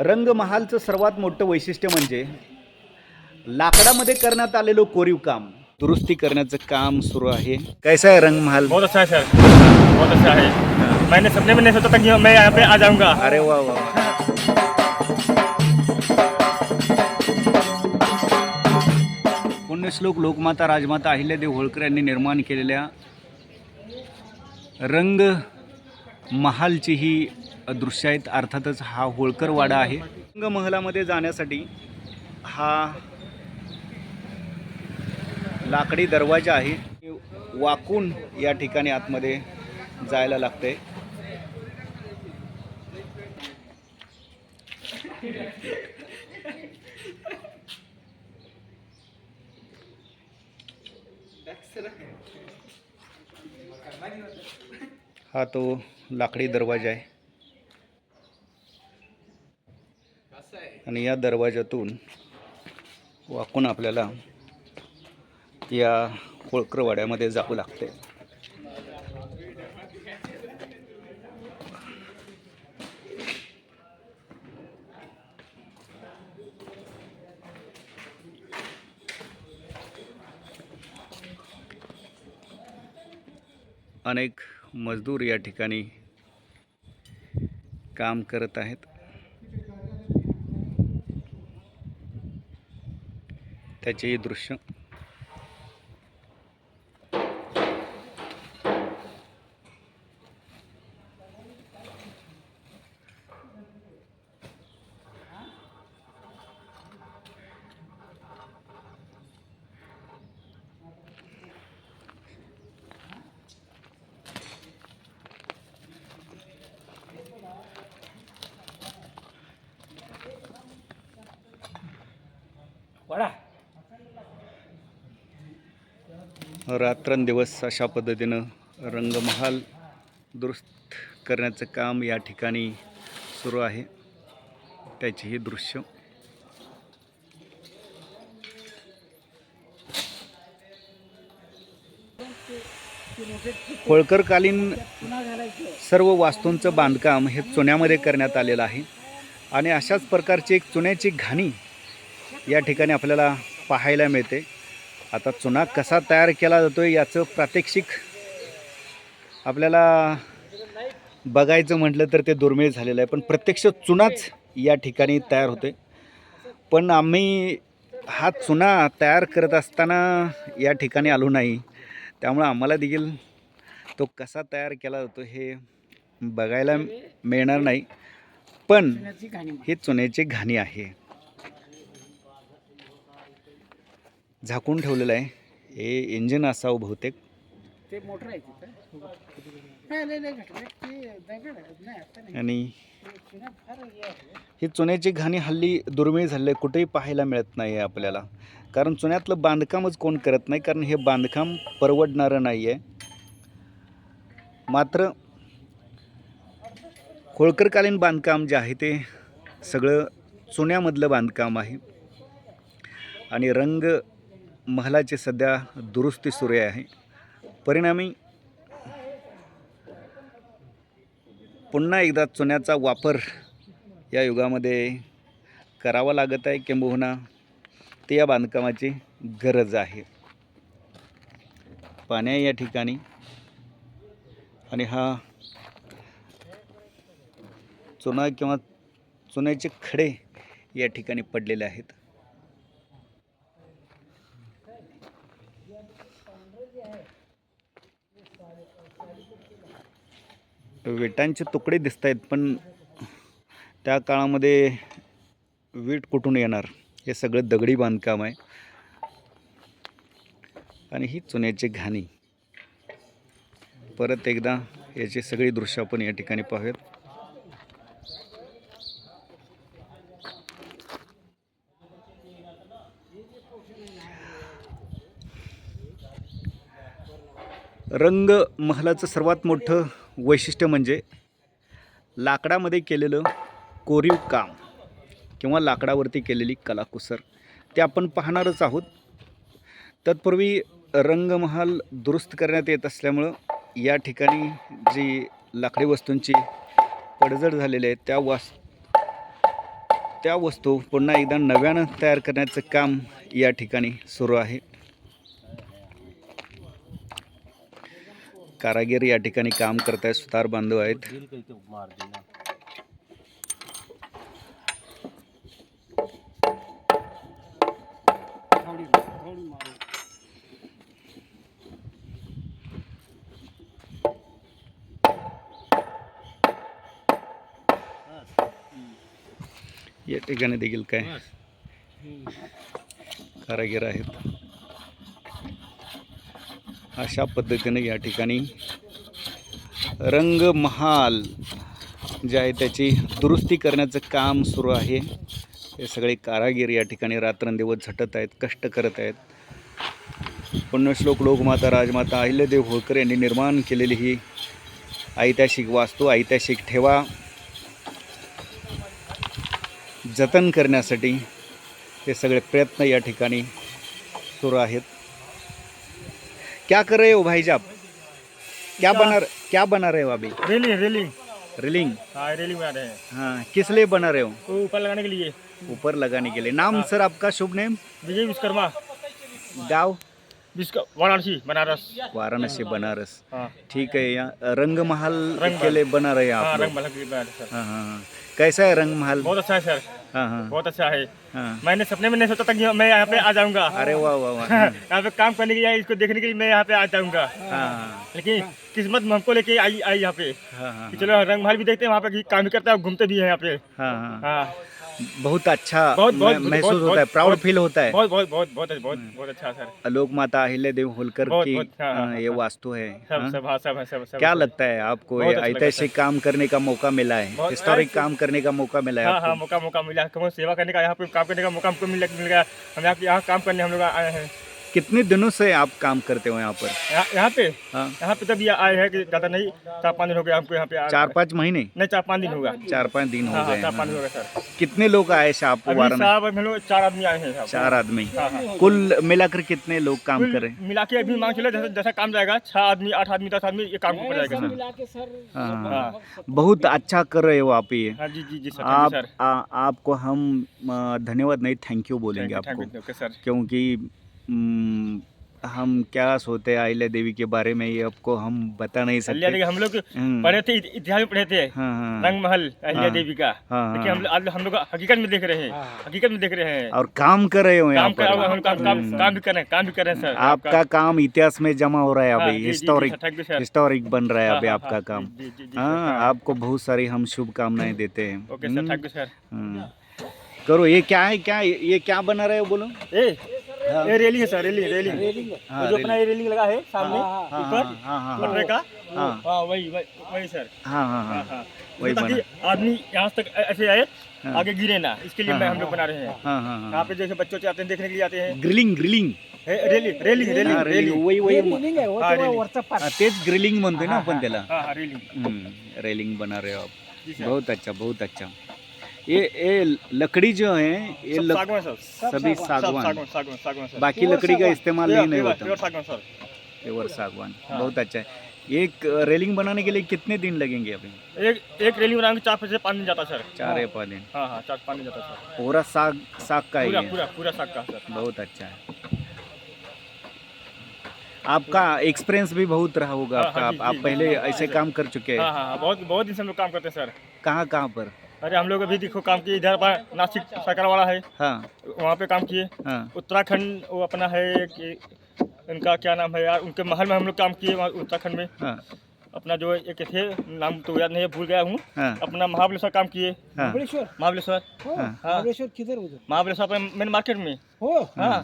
रंगमहालचं सर्वात मोठं वैशिष्ट्य म्हणजे लाकडामध्ये करण्यात आलेलं कोरीव काम. दुरुस्ती करण्याचं काम सुरू आहे. कैसा आहे रंगमहाल? बहुत अच्छा है सर. बहुत अच्छा है. मैंने सपने में नहीं सोचा था कि मैं यहाँ पे आ जाऊँगा. अरे वा वा वा. पुण्यश्लोक लोकमाता राजमाता अहिल्यादेव होळकर यांनी निर्माण केलेल्या रंग महालची ही दृश्य आहेत. अर्थातच हा होळकर वाडा आहे. रंग महलामध्ये जाण्यासाठी हा लाकडी दरवाजा आहे. वाकून या ठिकाणी आतमध्ये जायला लागते हा तो लाकडी दरवाजा आहे. आणि या दरवाज्यातून वाकून आपल्याला या होळकरवाड्यामध्ये जावं लागते अनेक मजदूर या ठिकाणी काम करत आहेत. त्याचेही दृश्य. रात्रंदिवस अशा पद्धतीनं रंगमहाल दुरुस्त करण्याचं काम या ठिकाणी सुरू आहे. त्याचेही दृश्य. होळकरकालीन सर्व वास्तूंचं बांधकाम हे चुन्यामध्ये करण्यात आलेलं आहे. आणि अशाच प्रकारची एक चुन्याची घाणी या ठिकाणी आपल्याला पाहायला मिळते. आता चुना कसा तयार केला जातो याचं प्रात्यक्षिक आपल्याला बघायचं म्हटलं तर ते दुर्मिळ झालेलं आहे. पण प्रत्यक्ष चुनाच या ठिकाणी तयार होते पण आम्ही हा चुना तयार करत असताना या ठिकाणी आलो नाही. त्यामुळं आम्हाला देखील तो कसा तयार केला जातो हे बघायला मिळणार नाही. पण ही चुन्याची घाणी आहे. झाकून ठेवलेलं आहे. हे इंजिन असावं बहुतेक. ते मोटर आहे तिथं. आणि हे. ही चुन्याची घाणी हल्ली दुर्मिळ झाली आहे कुठेही पाहायला मिळत नाही आहे आपल्याला. कारण चुन्यातलं बांधकामच कोण करत नाही कारण हे बांधकाम परवडणारं नाही आहे. मात्र होळकरकालीन बांधकाम जे आहे ते सगळं चुन्यामधलं बांधकाम आहे. आणि रंग महालाची सध्या दुरुस्ती सुरू आहे. परिणामी पुन्हा एकदा चुन्याचा वापर या युगामध्ये करावा लागत आहे किंबहुना ते या बांधकामाची गरज आहे. पाण्या या ठिकाणी आणि हा चुना किंवा चुन्याचे खडे या ठिकाणी पडलेले आहेत. विटांचे तुकडे दिसत आहेत पण त्या काळामध्ये वीट कुठून येणार? हे सगळं दगडी बांधकाम आहे. आणि ही चुन्याची घाणी. परत एकदा याची सगळी दृश्य आपण या ठिकाणी पाहूयात. रंग महालाचं सर्वात मोठं वैशिष्ट्य म्हणजे लाकडामध्ये केलेलं कोरीव काम किंवा लाकडावरती केलेली कलाकुसर ते आपण पाहणारच आहोत. तत्पूर्वी रंगमहाल दुरुस्त करण्यात येत असल्यामुळं या ठिकाणी जी लाकडी वस्तूंची पडझड झालेली आहे त्या वास त्या वस्तू पुन्हा एकदा नव्यानं तयार करण्याचं काम या ठिकाणी सुरू आहे. कारागीर या ठिकाणी काम करत आहेत. सुतार बांधव आहेत या ठिकाणी देखील काय कारागीर आहेत. अशा पद्धतीनं या ठिकाणी रंगमहाल जे आहे त्याची दुरुस्ती करण्याचं काम सुरू आहे. हे सगळे कारागीर या ठिकाणी रात्रंदिवस झटत आहेत कष्ट करत आहेत. पुण्यश्लोक लोकमाता राजमाता अहिल्यादेव होळकर यांनी निर्माण केलेली ही ऐतिहासिक वास्तू ऐतिहासिक ठेवा. जतन करण्यासाठी हे सगळे प्रयत्न या ठिकाणी सुरू आहेत. क्या कर रहे हो भाई साहब? क्या बना क्या बना रहे हो अभी? Railing railing. रिलिंग? हाँ रेलिंग बना रहे हैं। हाँ किस लिए बना रहे हो? ऊपर लगाने के लिए। ऊपर लगाने के लिए। नाम सर आपका शुभ नेम? विजय विश्वकर्मा। गाँव? विश्व वाराणसी बनारस। वाराणसी बनारस। हाँ। ठीक है यहाँ रंग महल रंग के लिए बना रहे हैं आप हाँ रंग महल हाँ हाँ हाँ कैसा है रंग महल बहुत अच्छा है सर। हाँ हाँ बहुत अच्छा है। हाँ। मैंने सपने में नहीं सोचा था कि मैं यहाँ पे आ जाऊँगा। अरे वाह वाह वाह। यहाँ पे काम करने के लिए इसको देखने के लिए मैं यहाँ पे आ जाऊँगा। हाँ लेकिन किस्मत में हमको लेके आई आई यहाँ पे। हाँ हाँ चलो रंग महल भी देखते हैं वहाँ पे काम भी करता है घूमते भी है यहाँ पे। हाँ हाँ। हाँ। बहुत अच्छा महसूस होता है प्राउड फील होता है। बहुत बहुत बहुत बहुत बहुत बहुत अच्छा सर। माता अहिल्यादेव होलकर की हाँ, हाँ, हाँ, ये। वास्तु है क्या लगता है आपको ऐतिहासिक काम करने का मौका मिला है? हिस्टोरिक काम करने का मौका मिला है हाँ हाँ मौका मौका मिला। सेवा करने का यहाँ पे काम करने का मौका हमको मिल गया हम यहाँ काम करने हम लोग आए हैं। कितने दिनों से आप काम करते हो यहाँ पर? यहाँ यहाँ पे? हाँ। यहाँ पे तब ये आए हैं कि ज़्यादा नहीं चार पाँच दिन हो गए हमको यहाँ पे आ- चार पाँच महीने? नहीं चार पाँच दिन होगा। चार पाँच दिन हो हाँ हाँ गए चार पाँच दिन हाँ। सर। कितने लोग आए से आपको अभी वाराणसी? साहब हम लोग चार आदमी आए हैं साहब चार आदमी। हाँ हाँ। कुल मिलाकर कितने लोग काम कर? रहे हैं मिला के अभी मान चलो जैसा जैसा काम जाएगा छह आदमी आठ आदमी दस आदमी ये काम ऊपर जाएगा सर। मिला के सर। हाँ, हाँ, हाँ। बहुत अच्छा कर रहे हो आप ये। हाँ जी जी जी सर आप आ, आपको हम आ, धन्यवाद नहीं थैंक यू बोलेंगे थैंक आपको। यू ओके सर क्योंकि हम क्या सोते हैं अहिल्या देवी के बारे में ये आपको हम बता नहीं अहिल्या सकते। देवी हम लोग हम्म, पढ़े थे इतिहास में पढ़े थे। हाँ हाँ। रंग महल अहिल्या हाँ। देवी का। हाँ, लेकिन हम आज हम लोग हकीकत में देख रहे हैं। हाँ। हकीकत में देख रहे हैं। और काम कर रहे हो यहाँ काम कर हम पर काम काम काम भी कर रहे हैं काम भी कर रहे हैं सर। आपका काम इतिहास में जमा हो रहा है अभी हिस्टोरिक हिस्टोरिक बन रहा है अभी आपका काम। हाँ। आपको बहुत सारी हम शुभकामनाएँ देते हैं। Okay sir hmm, thank you sir. Hmm. करो ये क्या है क्या ये क्या बना रहे हो बोलो? ए ये रेलिंग है सर रेलिंग रेलिंग रेलिंग हाँ, जो अपना ये रेलिंग लगा है सामने हाँ, हाँ, ऊपर हाँ, हाँ, हाँ, पटरे का। हाँ। हाँ वही वही वही सर हाँ हाँ हाँ। हाँ हाँ। वही ताकि बना। आदमी यहाँ तक ऐसे आए हाँ। आगे गिरे ना इसके लिए हाँ, मैं हाँ, हम लोग बना रहे हैं। हाँ हाँ यहाँ हाँ पे जैसे बच्चों से आते हैं देखने के लिए आते हैं। Grilling grilling railing railing railing railing वही वही रेलिंग आहे हो हा, रेलिंग. वरचा तेच ग्रिलिंग म्हणतोय ना आपण त्याला हाँ हाँ रेलिंग रेलिंग बना रहे हो आप। बहुत अच्छा बहुत अच्छा। ये ये लकड़ी जो है ये सब लक, सागवान सर सभी सागवान सागवान। सागवान सागवान सर। बाकी लकड़ी का इस्तेमाल नहीं नहीं होता। प्योर सागवान सर। प्योर सागवान हाँ। बहुत अच्छा है। एक रेलिंग बनाने के लिए कितने दिन लगेंगे अभी? एक एक रेलिंग बनाने के चार से पाँच दिन जाता है सर। चार या पाँच दिन हाँ हाँ चार पाँच दिन जाता है सर। पूरा साग साग का ही पूरा है। पूरा पूरा साग का सर। बहुत अच्छा है। आपका एक्सपीरियंस भी बहुत रहा होगा हाँ, आपका। हाँ, आप, आप पहले ऐसे काम कर चुके हाँ। हैं हाँ हाँ बहुत बहुत दिन से हम लोग काम करते हैं सर। कहाँ कहाँ पर? अरे हम लोग अभी देखो काम किए इधर पर नासिक सकरवाड़ा वाला है। हाँ। वहाँ पे काम किए। हाँ। उत्तराखंड वो अपना है कि इनका क्या नाम है यार उनके महल में हम लोग काम किए वहाँ उत्तराखंड में। हाँ। अपना जो एक थे नाम तो याद नहीं है भूल गया हूँ। हाँ। अपना महाबलेश्वर काम किए। महाबलेश्वर? महाबळेश्वर महाबलेश्वर। हाँ. महाबळेश्वर किधर महाबलेश्वर मेन मार्केट में। हो हाँ।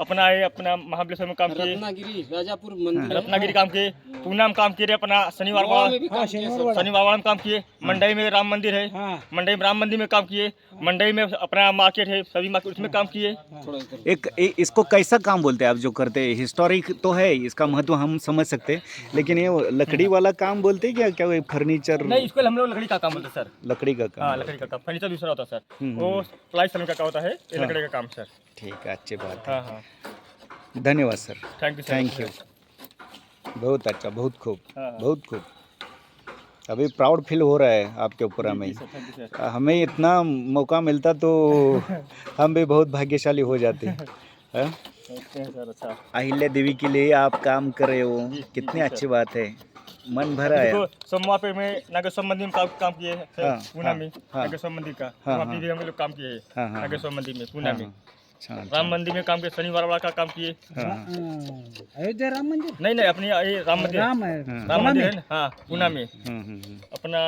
अपना ये अपना महाबलेश्वर में काम किए। रत्नागिरी राजापुर मंदिर। रत्नागिरी काम किए पूना में काम किए अपना शनिवार हाँ काम किया शनिवार में काम किए मंडई में राम मंदिर है। हाँ। मंडई में राम मंदिर में काम किए मंडई में अपना मार्केट है सभी मार्केट उसमें काम किए। एक ए, इसको कैसा काम बोलते हैं आप जो करते हैं? हिस्टोरिक तो है इसका महत्व हम समझ सकते हैं। लेकिन ये लकड़ी वाला काम बोलते हैं क्या? क्या फर्नीचर नहीं इसको हम लोग लकड़ी का काम बोलते हैं सर। लकड़ी का हाँ काम लकड़ी का काम। फर्नीचर दूसरा होता है सर। हम्म, वो प्लाई का होता है। लकड़ी का काम सर। ठीक है अच्छी बात हाँ। हाँ है। धन्यवाद sir. Thank you thank you बहुत अच्छा बहुत खूब हाँ। बहुत खूब। अभी प्राउड फील हो रहा है आपके ऊपर हमें। हमें इतना मौका मिलता तो हम भी बहुत भाग्यशाली हो जाते। हाँ? अच्छा। अहिल्या देवी के लिए आप काम कर रहे हो। कितनी अच्छी बात है। मन भरा है। सोमवार पे मैं नागेश्वर मंदिर में काम किए हैं पूना में। नागेश्वर मंदिर का। वहाँ। पे भी हम लोग काम किए हैं नागेश्वर मंदिर में पूना में। हाँ। राम मंदिर में काम किए शनिवार वाला का काम किए। हाँ, हाँ, हाँ, अयोध्या राम मंदिर? नहीं नहीं अपनी ये राम मंदिर। राम है हाँ। राम मंदिर है हाँ पूना में। हम्म, हम्म, हम्म। अपना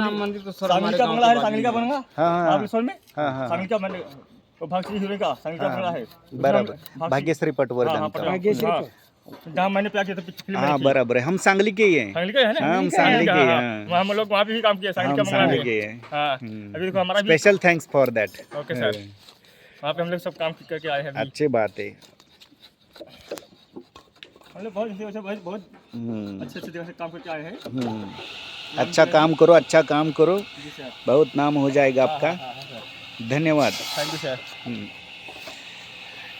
राम मंदिर तो सर सांगली हमारे का बंगला है सांगली का। बंगला? हाँ हाँ। महाबलेश्वर में? हाँ हाँ। सांगली का मैंने वो भागश्री हीरो का सांगली का हाँ, बंगला है। बराबर। भाग्यश्री हाँ, हाँ, पटवर्धन। भाग्यश्री हाँ, जहाँ मैंने प्यार किया था फ़िल्म हाँ बराबर है। हम सांगली के ही हैं। सांगली का है ना? हाँ, हम सांगली के हाँ, हैं। वहाँ हम लोग वहाँ पे भी काम किया सांगली के हैं हाँ। हम्म। अभी देखो हमारा special thanks for that okay sir वहाँ पे हम लोग सब काम करके आए हैं अच्छी बात है। हम लोग बहुत बहुत अच्छे अच्छे जगह से काम करके आए हैं। अच्छा काम करो अच्छा काम करो। बहुत नाम हो जाएगा आपका। धन्यवाद। Thank you sir.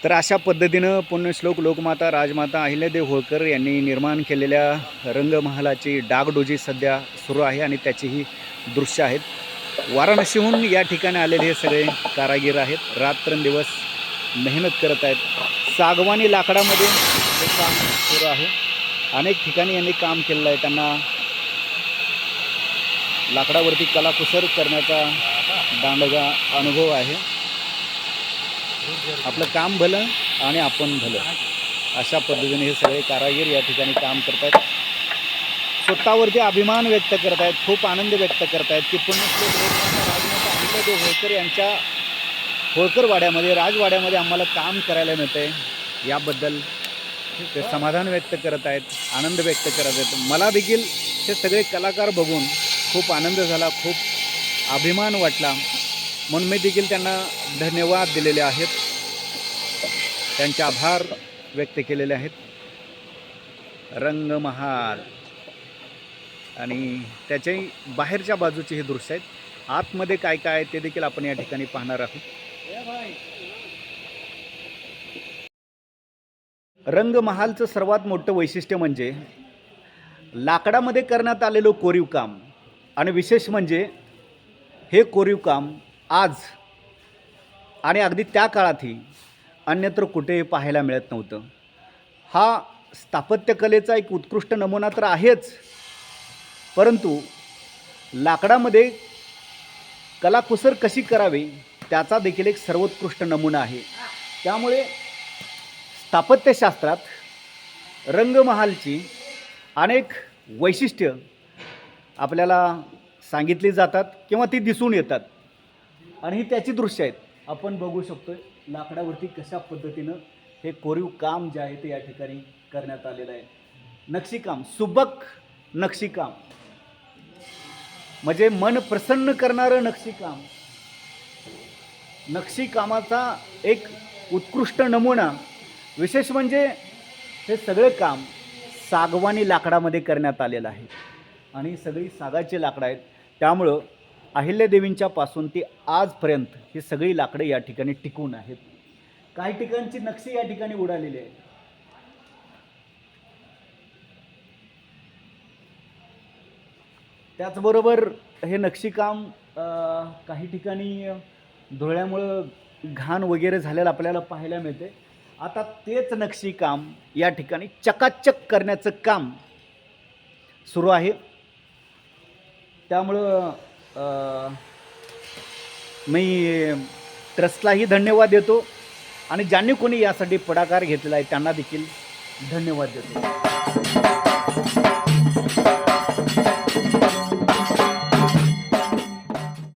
तर अशा पद्धतीनं पुण्यश्लोक लोकमाता राजमाता अहिल्यादेव होळकर यांनी निर्माण केलेल्या रंगमहालाची डागडोजी सध्या सुरू आहे आणि त्याची ही दृश्य आहेत. वाराणसीहून या ठिकाणी आलेले हे सगळे कारागीर आहेत. रात्रंदिवस मेहनत करत आहेत. सागवानी लाकडामध्ये हे काम सुरू आहे. अनेक ठिकाणी यांनी काम केलेलं आहे. त्यांना लाकडावरती कलाकुसर करण्याचा दांडगा अनुभव आहे. आपलं काम भलं आणि आपण भलं अशा पद्धतीने हे सगळे कारागीर या ठिकाणी काम करत आहेत स्वतःवरती अभिमान व्यक्त करत आहेत खूप आनंद व्यक्त करत आहेत की पुण्यश्लोक होळकर यांच्या होळकर वाड्यामध्ये राजवाड्यामध्ये आम्हाला काम करायला मिळतं आहे याबद्दल ते समाधान व्यक्त करत आहेत आनंद व्यक्त करत आहेत. मला देखील हे सगळे कलाकार बघून खूप आनंद झाला खूप अभिमान वाटला. म्हणून मी देखील त्यांना धन्यवाद दिलेले आहेत. त्यांचे आभार व्यक्त केलेले आहेत. रंगमहाल. आणि त्याच्याही बाहेरच्या बाजूचे हे दृश्य आहेत. आतमध्ये काय काय आहे ते देखील आपण या ठिकाणी पाहणार आहोत. रंगमहालचं सर्वात मोठं वैशिष्ट्य म्हणजे लाकडामध्ये करण्यात आलेलं कोरीव काम आणि विशेष म्हणजे हे कोरीव काम आज आणि अगदी त्या काळातही अन्यत्र कुठेही पाहायला मिळत नव्हतं. हा स्थापत्यकलेचा एक उत्कृष्ट नमुना तर आहेच. परंतु लाकडामध्ये कलाकुसर कशी करावी त्याचा देखील एक सर्वोत्कृष्ट नमुना आहे. त्यामुळे स्थापत्यशास्त्रात रंगमहालची अनेक वैशिष्ट्य आपल्याला सांगितली जातात किंवा ती दिसून येतात. आणि ही त्याची दृश्य आहेत. आपण बघू शकतो लाकडावरती कशा पद्धतीनं हे कोरीव काम जे आहे ते या ठिकाणी करण्यात आलेलं आहे. नक्षीकाम सुबक नक्षीकाम. म्हणजे मन प्रसन्न करणारं नक्षीकाम. नक्षीकामाचा एक उत्कृष्ट नमुना विशेष म्हणजे हे सगळे काम सागवानी लाकडामध्ये करण्यात आलेलं आहे. आणि सगळी सागाची लाकडं आहेत. त्यामुळं अहिल्यादेवींच्या पासून ती आजपर्यंत ही सगळी लाकडं या ठिकाणी टिकून आहेत. काही ठिकाणची नक्षी या ठिकाणी उडालेली आहे त्याचबरोबर हे नक्षीकाम काही ठिकाणी धुळ्यामुळं घाण वगैरे झालेलं आपल्याला पाहायला मिळते. आता तेच नक्षीकाम या ठिकाणी चकाचक करण्याचं काम सुरू आहे. त्यामुळं मी ट्रस्टलाही धन्यवाद देतो आणि ज्यांनी कोणी यासाठी पुढाकार घेतलेला आहे त्यांना देखील धन्यवाद देतो.